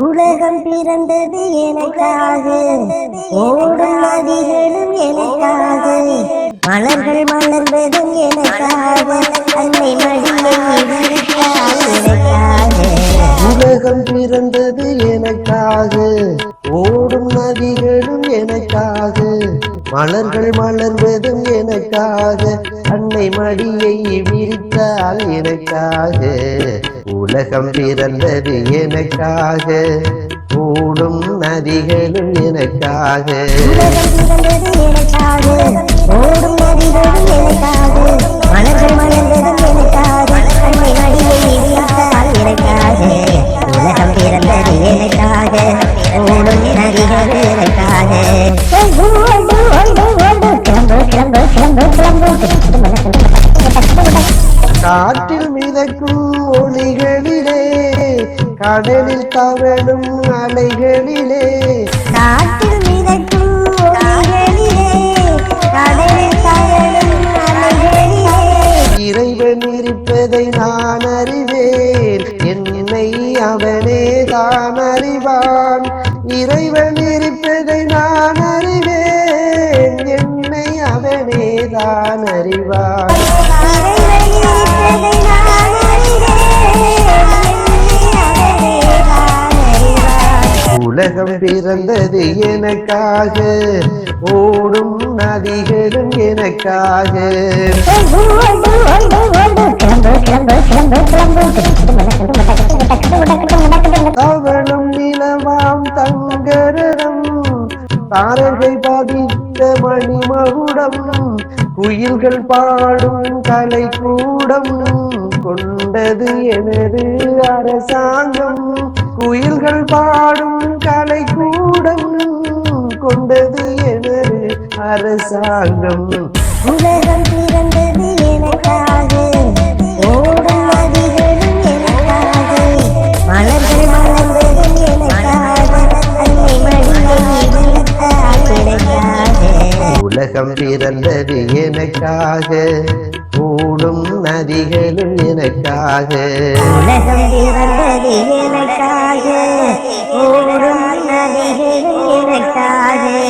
உலகம் பிறந்தது எனக்காக. ஓடும் நதிகளும் எனக்காக. மலர்கள் மலர்வதும் எனக்காக. அன்னை மடியை எனக்காக. உலகம் பிறந்தது எனக்காக. ஓடும் நதிகளும் எனக்காக. மலர்கள் மலர்வதும் எனக்காக அன்னை மடியை விரித்தால் எனக்காக உலகம் பிறந்தது எனக்காக கூடும் நதிகளும் எனக்காக. எனக்காக ஓடும் நதிகளும் எனக்காக மலர்கள் மலர்வதும் எனக்காக அன்னை மடியை எனக்காக உலகம் பிறந்தது எனக்காக ஓடும் நதிகளும் காற்றில் மிதக்கும் ஒளிகளிலே கடலில் தவழும் அலைகளிலே. காற்றில் மிதக்கும் ஒளிகளிலே, கடலில் தவழும் அலைகளிலே. இறைவன் இருப்பதை நான் அறிவேன் என்னை அவனே தான் அறிவான். இறைவன் இருப்பதை நான் அறிவேன் என்னை அவனே தான் அறிவான். உலகம் பிறந்தது எனக்காக ஓடும் நதிகளும் எனக்காக. அவளும் நிலவாம் தங்கரடம் தாரகை பதித்த மணிமகுடம் குயில்கள் பாடும் கலை கூடம் கொண்டது எனது அரசாங்கம். குயில்கள் பாடும் கலை கூடம் கொண்டது எனது அரசாங்கம். உலகம் பிறந்தது எனக்காக உலகம் பிறந்தது எனக்காக கூடும் நதிகளும் எனக்காக. உலகம் பிறந்தது எனக்காக கூடும் நதிகளும் எனக்காக.